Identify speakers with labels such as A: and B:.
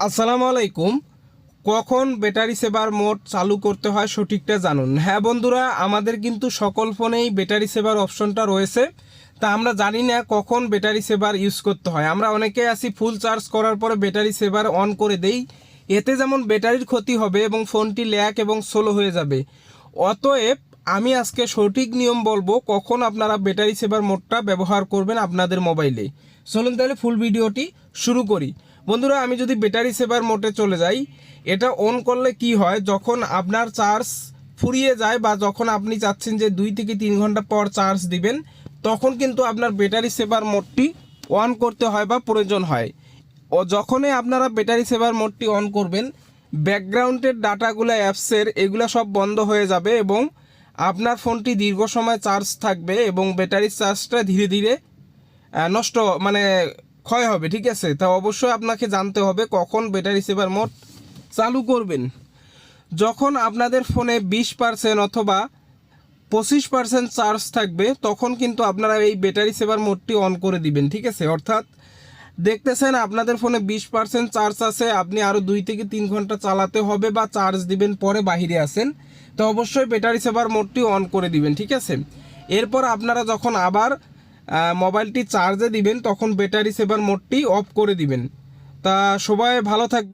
A: আসসালামু আলাইকুম। কখন ব্যাটারি সেভার মোড চালু করতে হয় সঠিকটা জানুন। হ্যাঁ বন্ধুরা, আমাদের কিন্তু সকল ফোনেই ব্যাটারি সেভার অপশনটা রয়েছে। তা আমরা জানি না কখন ব্যাটারি সেভার ইউজ করতে হয়। আমরা অনেকে আছি ফুল চার্জ করার পরে ব্যাটারি সেভার অন করে দেই। এতে যেমন ব্যাটারির ক্ষতি হবে এবং ফোনটি ল্যাক এবং সোলো হয়ে যাবে। অতএব আমি আজকে সঠিক নিয়ম বলব, কখন আপনারা ব্যাটারি সেভার মোডটা ব্যবহার করবেন আপনাদের মোবাইলে। চলুন তাহলে ফুল ভিডিওটি শুরু করি। বন্ধুরা, আমি যদি ব্যাটারি সেভার মোটে চলে যাই, এটা অন করলে কি হয়? যখন আপনার চার্জ ফুরিয়ে যায় বা যখন আপনি চাচ্ছেন যে দুই থেকে তিন ঘণ্টা পর চার্জ দিবেন, তখন কিন্তু আপনার ব্যাটারি সেভার মোডটি অন করতে হয় বা প্রয়োজন হয়। ও যখনই আপনারা ব্যাটারি সেভার মোডটি অন করবেন ব্যাকগ্রাউন্ডের ডাটাগুলো অ্যাপসের এগুলো সব বন্ধ হয়ে যাবে এবং আপনার ফোনটি দীর্ঘ সময় চার্জ থাকবে এবং ব্যাটারির চার্জটা ধীরে ধীরে নষ্ট মানে ক্ষয় হবে, ঠিক আছে? তা অবশ্যই আপনাকে জানতে হবে কখন ব্যাটারি সেভার মোড চালু করবেন। যখন আপনাদের ফোনে বিশ পার্সেন্ট অথবা পঁচিশ পার্সেন্ট চার্জ থাকবে, তখন কিন্তু আপনারা এই ব্যাটারি সেভার মোডটি অন করে দিবেন, ঠিক আছে? অর্থাৎ দেখতেছেন আপনাদের ফোনে বিশ পার্সেন্ট চার্জ আছে, আপনি আরও দুই থেকে তিন ঘণ্টা চালাতে হবে বা চার্জ দিবেন, পরে বাহিরে আসেন। তো অবশ্যই ব্যাটারি সেভার মোডটি অন করে দিবেন, ঠিক আছে? এরপর আপনারা যখন আবার মোবাইলটি চার্জে দিবেন তখন ব্যাটারি সেভার মোডটি অফ করে দিবেন। তা সবাই ভালো থাক